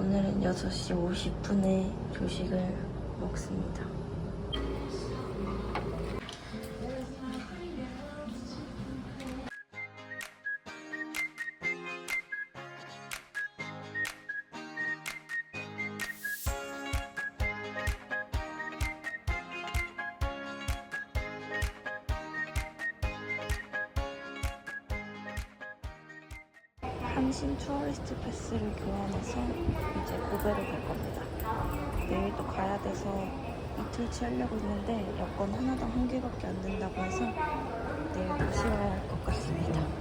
오늘은 6시 50분에 조식을 먹습니다. 한신 투어리스트 패스를 교환해서 이제 고베를 갈 겁니다. 내일도 가야 돼서 이틀치 하려고 했는데 여권 하나당 한 개밖에 안 된다고 해서 내일 다시 와야 할 것 같습니다.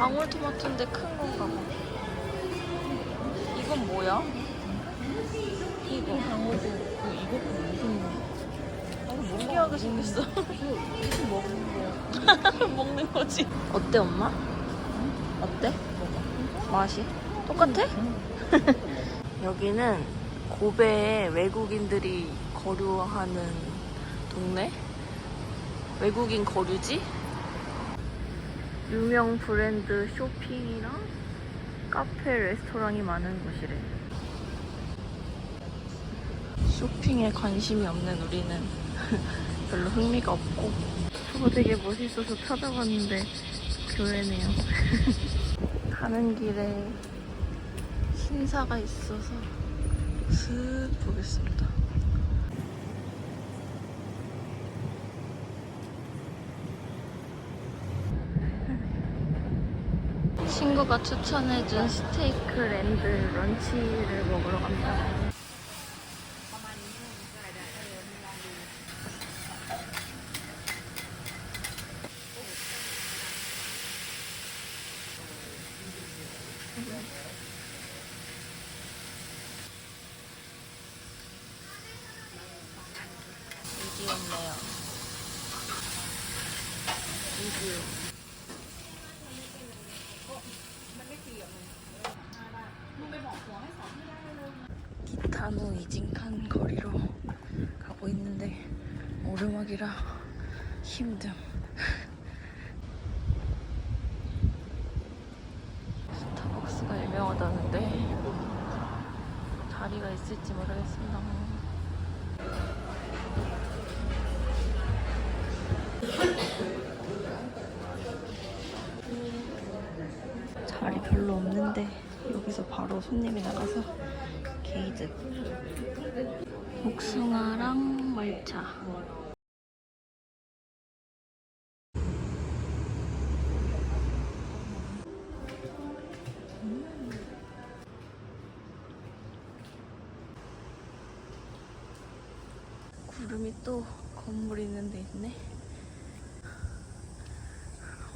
방울토마토인데 큰 건가 봐. 이건 뭐야? 이거 방울토 이거 무슨 신기하게 생겼어. 먹는 거야. 먹는 거지. 어때 엄마? 어때? 맛이? 똑같아? 여기는 고베에 외국인들이 거류하는 동네? 외국인 거류지? 유명 브랜드 쇼핑이랑 카페, 레스토랑이 많은 곳이래. 쇼핑에 관심이 없는 우리는 별로 흥미가 없고. 저거 되게 멋있어서 찾아봤는데 교회네요. 가는 길에 신사가 있어서 슥 보겠습니다. 친구가 추천해준 스테이크 랜드 런치를 먹으러 갑니다. 미디엄네요. 미디엄. 기타노 이진칸 거리로 가고 있는데 오르막이라 힘듦. 스타벅스가 유명하다는데 자리가 있을지 모르겠습니다. 자리 별로 없는데 여기서 바로 손님이 나가서 게이드 복숭아랑 말차. 구름이 또 건물 있는 데 있네.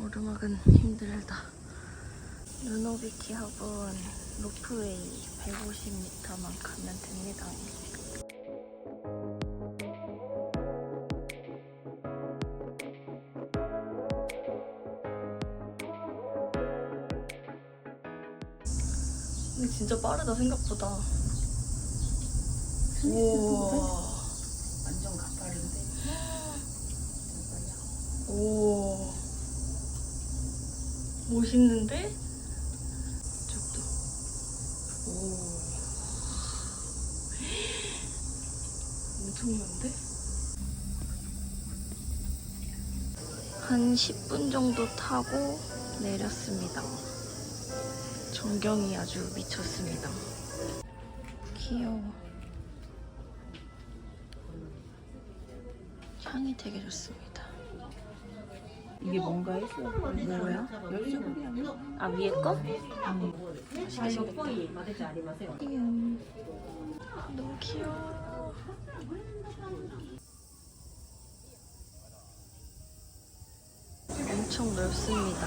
오르막은 힘들다. 누노비키 학원 로프웨이 150m만 가면 됩니다. 근데 진짜 빠르다 생각보다. 우와. 완전 가파른데 오. 멋있는데? 저도. 오. 엄청난데? 한 10분 정도 타고 내렸습니다. 전경이 아주 미쳤습니다. 귀여워. 향이 되게 좋습니다. 이게 뭔가 했어 뭐야? 열쇠고리 아니야? 아 위에 거? 맛있겠다 귀여워. 너무 귀여워. 엄청 넓습니다.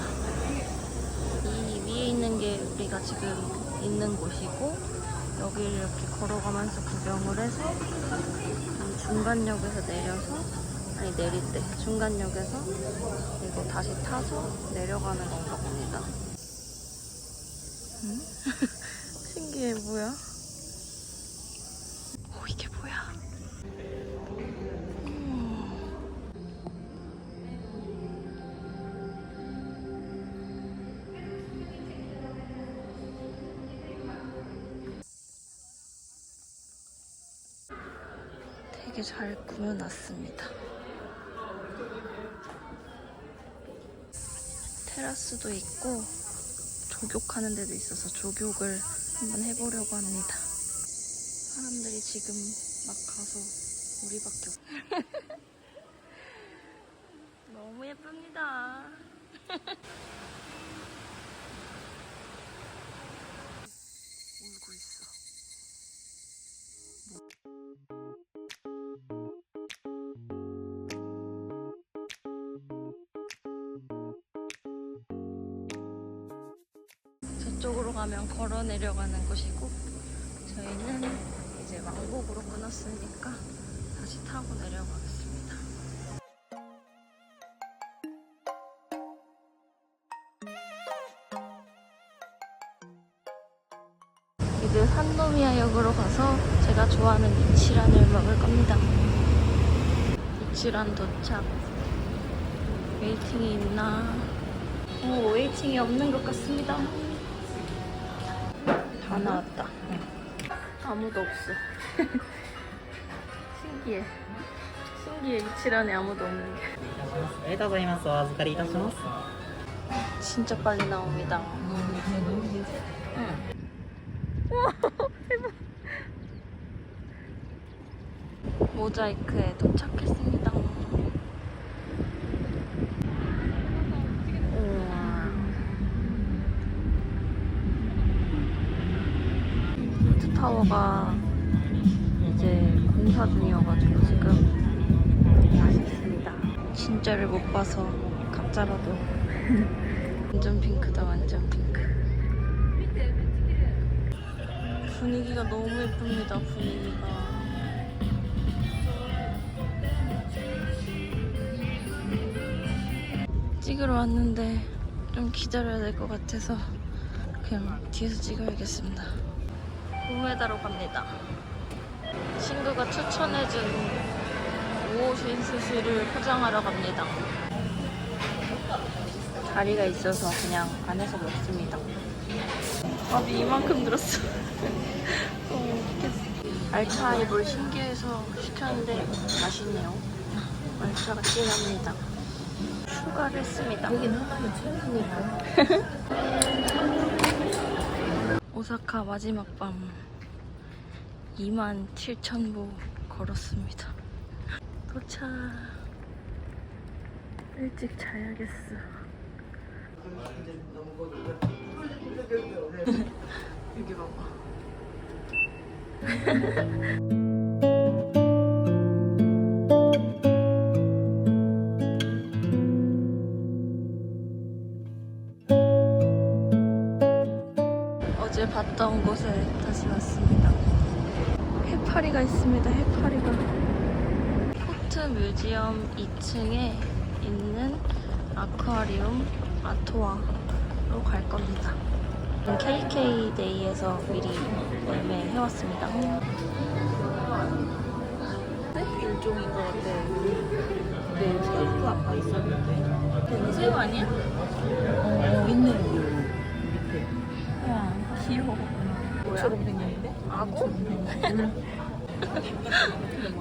이 위에 있는 게 우리가 지금 있는 곳이고 여기를 이렇게 걸어가면서 구경을 해서 중간역에서 내려서 아니 내릴 때 중간역에서 그리고 다시 타서 내려가는 건가 봅니다. 응? 신기해 뭐야? 되게 잘 꾸며놨습니다. 테라스도 있고 조격하는 데도 있어서 조격을 한번 해보려고 합니다. 사람들이 지금 막 가서 우리밖에 없. 너무 예쁩니다. 저쪽으로 가면 걸어 내려가는 곳이고 저희는 이제 왕복으로 끊었으니까 다시 타고 내려가겠습니다. 이제 산노미아 역으로 가서 제가 좋아하는 이치란을 먹을 겁니다. 이치란 도착. 웨이팅이 있나? 오, 웨이팅이 없는 것 같습니다. 다 음? 나왔다. 응. 아무도 없어. 신기해. 신기해. 이치란에 아무도 없는 게. 감사합니다. 아즈카리 이타시마스. 진짜 빨리 나옵니다. 모자이크에 도착했습니다. 타워가 이제 공사 중이어가지고 지금 아쉽습니다. 진짜를 못 봐서 가짜라도. 완전 핑크다 완전 핑크. 분위기가 너무 예쁩니다 분위기가. 찍으러 왔는데 좀 기다려야 될 것 같아서 그냥 뒤에서 찍어야겠습니다 우에다로 갑니다 친구가 추천해준 오신 스시를 포장하러 갑니다 다리가 있어서 그냥 안에서 먹습니다. 밥이 이만큼 들었어. 너무 웃겼어. 알차이볼 신기해서 시켰는데 맛있네요. 말차가 진합니다. 추가를 했습니다. 여기는 하나는 최근이니까. 오사카 마지막 밤 2만 7천 보 걸었습니다. 도착. 일찍 자야겠어. 여기 봐봐. 해파리가 있습니다. 해파리가. 포트 뮤지엄 2층에 있는 아쿠아리움 아토아로 갈 겁니다. KK 데이에서 미리 예매해왔습니다. 일종인 것 같아. 네, 스테이크 아까 있었는데. 새우 아니야? 어, 있네. 밑에. 와, 귀여워. 처럼 생겼는데? 악어?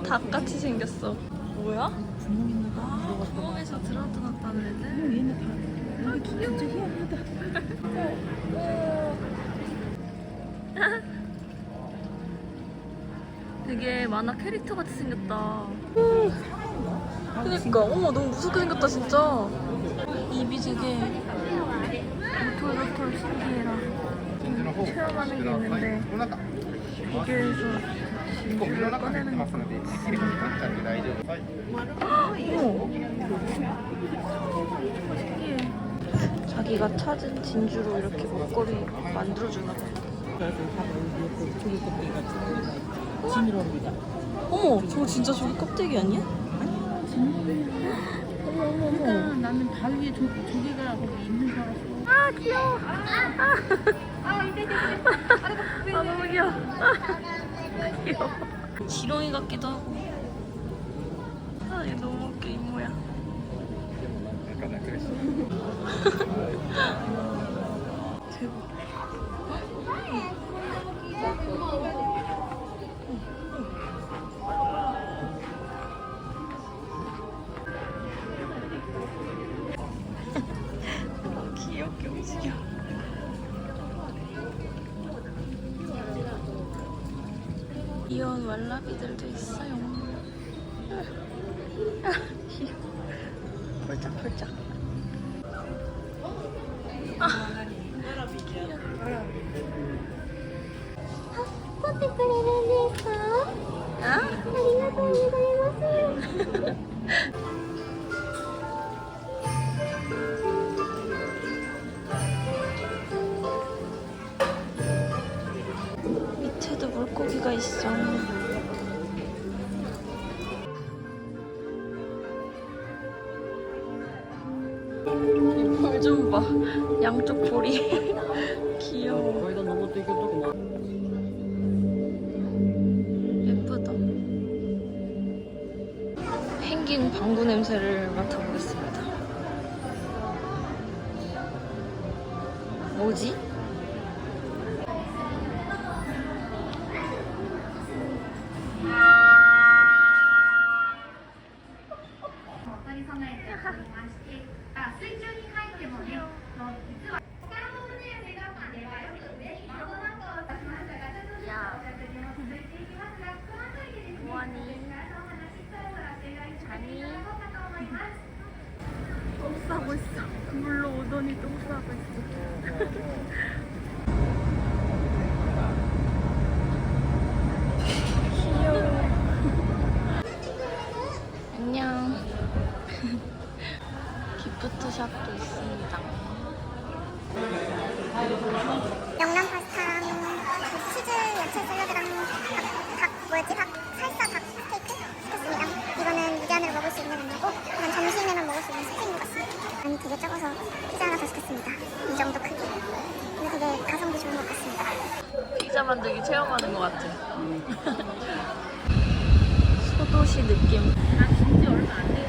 닭같이 생겼어. 뭐야? 아. 구멍에서 들어들었다는 애들? 얘네 다. 아, 귀여워. 진짜 희한하다. 되게 만화 캐릭터 같이 생겼다. 그니까, 어머, 너무 무섭게 생겼다, 진짜. 입이 되게 로톨로톨 신기해라. 체험하는 게 있는데 자기가 찾은 진주로 이렇게 목걸이 만들어주나 봐. 어머 저 진짜 저기 껍데기 아니야? 어머 어머 그러니까 나는 바위에 조개가 있는 줄 알았어. 아 귀여워. 아. 아 너무 귀여워. 귀여워. 지렁이 같기도 하고. 아 얘 너무 웃겨 이 모양. 아까 나 그랬어. 대박. 귀여운 왈라비들도 있어요. 아, 귀여워. 폴짝폴짝. 아? '밑에도 양쪽 볼이 귀여워 거기다 넘어도 이게 조금 예쁘다. 펭귄 방구 냄새를 맡아보겠습니다. 뭐지? 똥 싸고 있어. 물로 오더니 똥 싸고 있어. 귀여워. 안녕. 기프트샵도 있습니다. 명란 파스타랑 그 치즈 야채 샐러드랑 닭, 닭 뭐였지? 닭 살사 닭 스테이크 시켰습니다. 이거는 무제한으로 먹을 수 있는 메뉴고 이건 점심에만 먹을 수 있는 스테이크인 것 같습니다. 아니 되게 적어서 피자 하나 더 시켰습니다. 이 정도 크기. 근데 되게 가성비 좋은 것 같습니다. 만들기 체험하는 것 같아. 소도시 느낌. 진지 얼마 안 돼.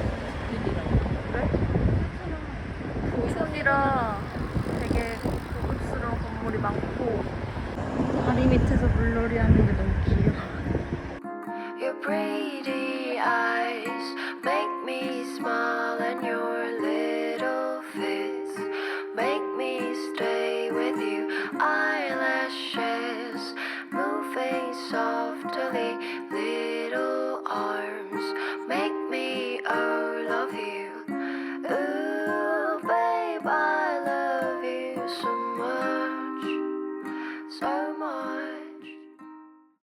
고촌이라 되게 고급스러운 건물이 많고 다리 밑에서 물놀이 하는 게 너무 귀여워.